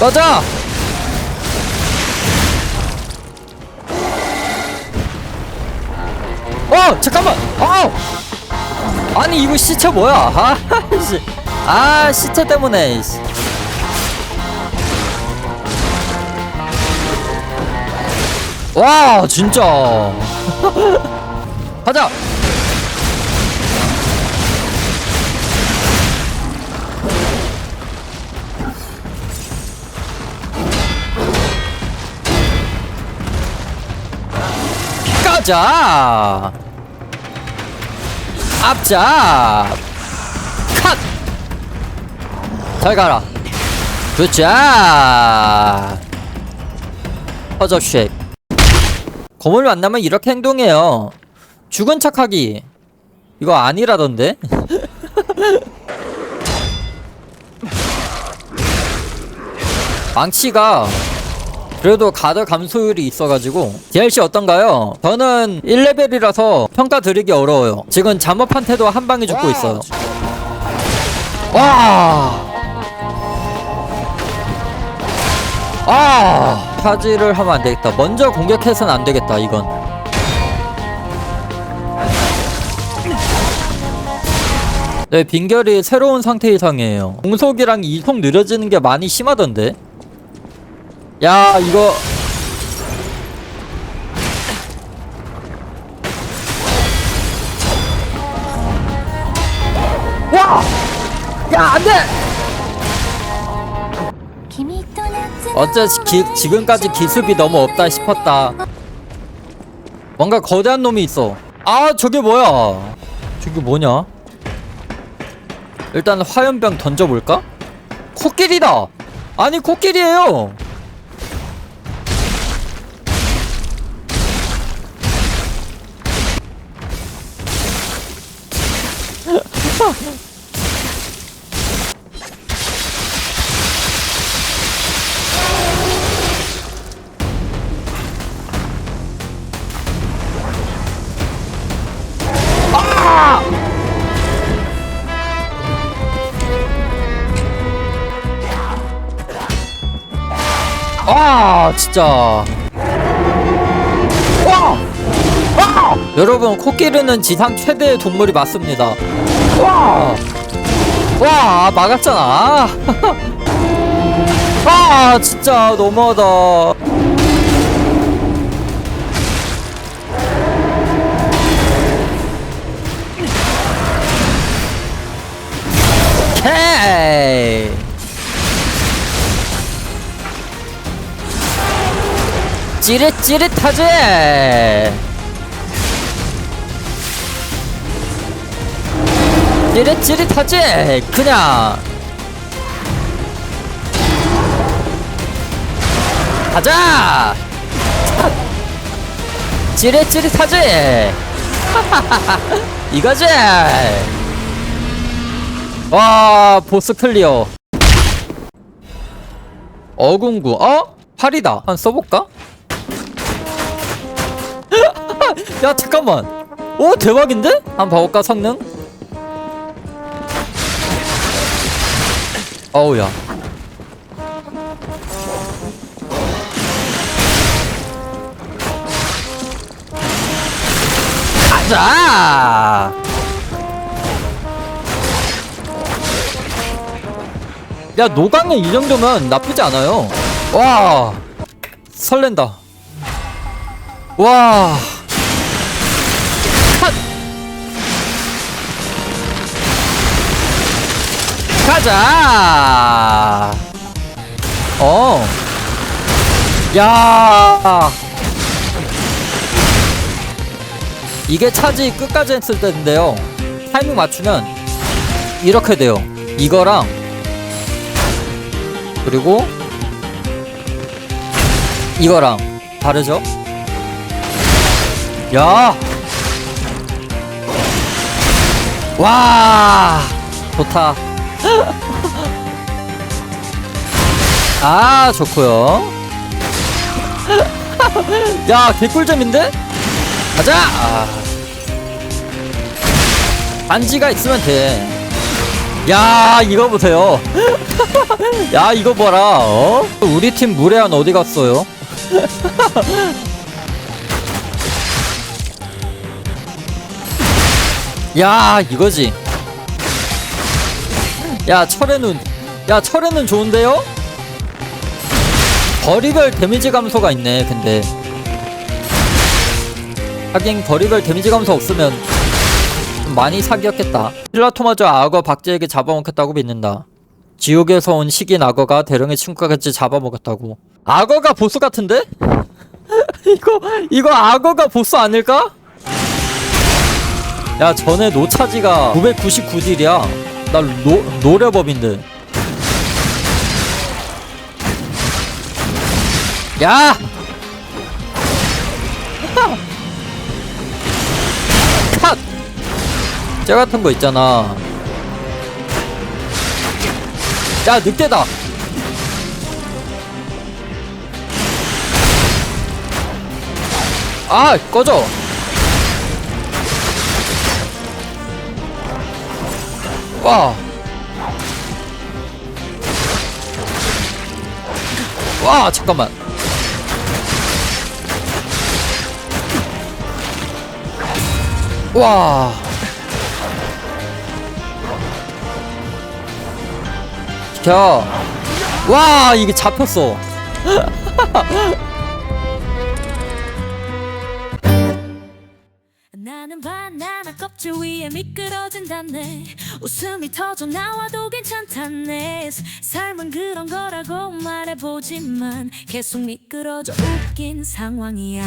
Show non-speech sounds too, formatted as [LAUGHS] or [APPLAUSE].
꺼져! 어! 잠깐만! 어! 아니 이거 시체 뭐야? [LAUGHS] 아, 씨. 아 시체 때문에 씨. 와 진짜 [LAUGHS] 가자 앞잡 컷 잘 가라. 굿잡 허접 쉐입 검을 만나면 이렇게 행동해요. 죽은 척하기. 이거 아니라던데? [LAUGHS] 망치가 그래도 가드 감소율이 있어가지고 DLC 어떤가요? 저는 1레벨이라서 평가 드리기 어려워요 지금 잠업한테도 한 방에 죽고 있어요 와 아, 차지를 하면 안 되겠다. 먼저 공격해서는 안 되겠다, 이건. 네, 빈결이 새로운 상태 이상이에요. 공속이랑 이속 느려지는 게 많이 심하던데. 야, 이거. 와! 야, 안 돼! 어째 기, 지금까지 기습이 너무 없다 싶었다. 뭔가 거대한 놈이 있어. 아, 저게 뭐야? 저게 뭐냐? 일단 화염병 던져볼까? 코끼리다! 아니, 코끼리예요! 아 진짜 여러분 코끼리는 지상 최대의 동물이 맞습니다. 와! 와 막았잖아. [LAUGHS] 아 진짜 너무하다. 찌릿찌릿하지 찌릿찌릿하지? 그냥. 가자! [LAUGHS] 찌릿찌릿하지? [LAUGHS] 이거지? 와 보스 클리어. 어궁구. 어? 팔이다. 한 써볼까? [LAUGHS] 야 잠깐만. 오 대박인데? 한번 봐볼까 성능? 어우야. 가자! 야 노강에 이 정도면 나쁘지 않아요. 와 설렌다. 와 가자! 어. 야! 이게 차지 끝까지 했을 때인데요. 타이밍 맞추면 이렇게 돼요. 이거랑 그리고 이거랑 다르죠? 야! 와! 좋다. 아, 좋고요. 야, 개꿀잼인데? 가자! 아. 반지가 있으면 돼. 야 이거 보세요 [LAUGHS] 야 이거 봐라 어? 우리 팀 무례한 어디 갔어요? [LAUGHS] 야 이거지 야 철의 눈야 철의 눈 좋은데요? 거리별 데미지 감소가 있네 근데 하긴 거리별 데미지 감소 없으면 좀 많이 사기였겠다 필라토마저 악어 박제에게 잡아먹혔다고 믿는다 지옥에서 온 식인 악어가 대령의 친구같이 잡아먹었다고 악어가 보스 같은데? [LAUGHS] 이거 이거 악어가 보스 아닐까? 야 전에 노차지가 999딜이야 나 노, 노래법인데 야! [LAUGHS] 컷! 쟤 같은 거 있잖아 야 늑대다 아 꺼져 와. 와, 잠깐만. 와. 지켜. 와, 이게 잡혔어. [LAUGHS] 나는 바나나 껍질 위에 미끄러진다네. 웃음이 터져 나와도 괜찮다네. 삶은 그런 거라고 말해보지만 계속 미끄러져 웃긴 상황이야